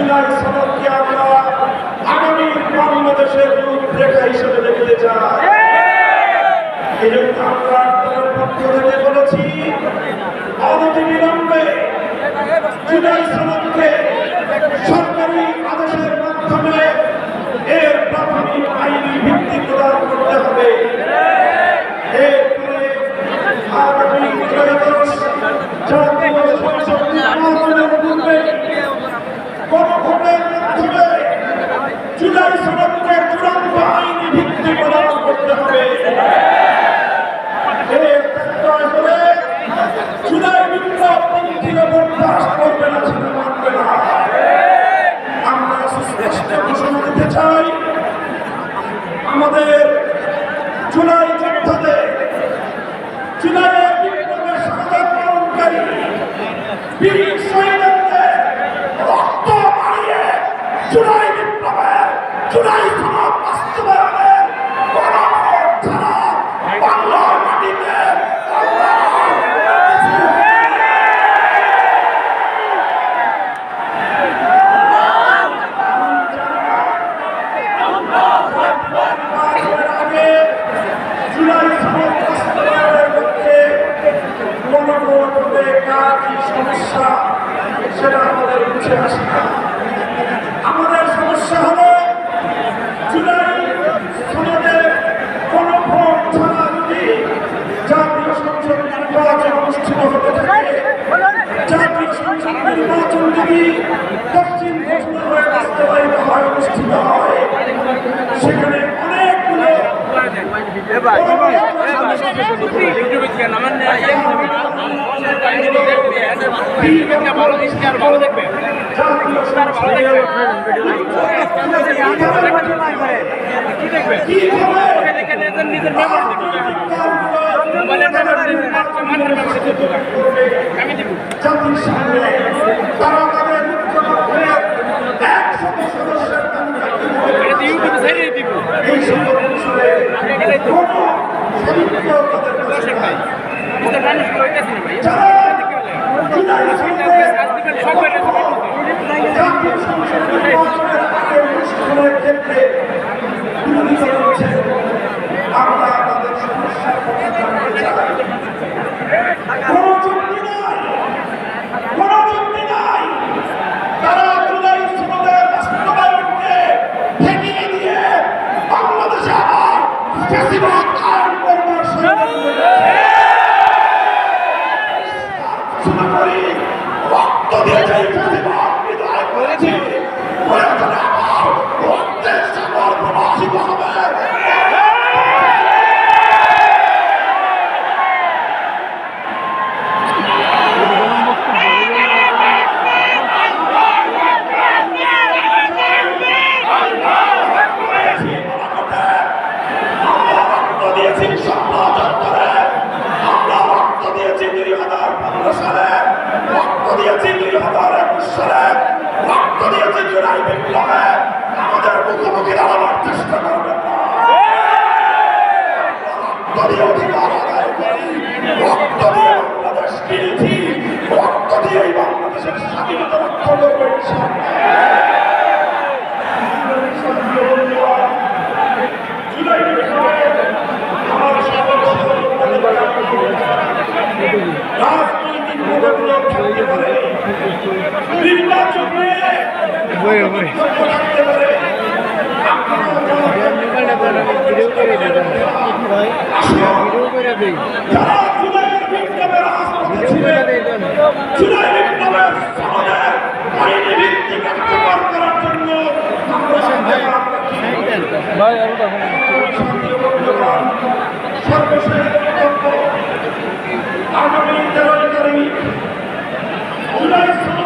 জুলাই সনদকে আমরা আগামী বাংলাদেশের রূপরেখা হিসেবে দেখতে চাই। এই জন্য আমরা পক্ষ থেকে বলেছি। অনতি বিলম্বে জুলাই সনদ জুলাই বিপ্লবপন্থীরা বরদাস্ত করবে ছেড়ে মানবে না। চাই, আমাদের জুলাই যোদ্ধাদের জুলাইয়ের বিপ্লবের সাথে পালনকারী বীর শহীদদের রক্ত মারিয়ে সমস্যা সেটা আমাদের বুঝে আসে না আমাদের সমস্যা হলো জুলাই সমাজের গণভোট ছাড়া যদি জাতীয় সংসদ নির্বাচন অনুষ্ঠিত হতে থাকে জাতীয় সংসদ নির্বাচন যদি দক্ষিণ ঘোষণা হয়ে বাস্তবায়িত হয় অনুষ্ঠিত হয় সেখানে অনেকগুলো নামান ভালো দেখবে আর ভালো দেখবে কি দেখবে নিজের মেমোরি দেখবে আমি দিব শুরু করে রক্ত দিয়ে যাই ফ্যাসিবাদ বিদায় করেছি। প্রয়োজনে আমরা রক্ত দিয়েছি ষোলো চত্বরে আমরা রক্ত দিয়েছি দুই হাজার পনেরো সালে রক্ত দিয়েছি দুই হাজার একুশ সালে রক্ত দিয়েছি জুলাই বিপ্লবে আমাদের মুখোমুখি দাঁড়াবার চেষ্টা করবেন বাংলাদেশের স্বাধীনতা রক্ষা করবেন আমরা সংগ্রাম সর্বশেষ আগামী তেরোই তারিখ জুলাই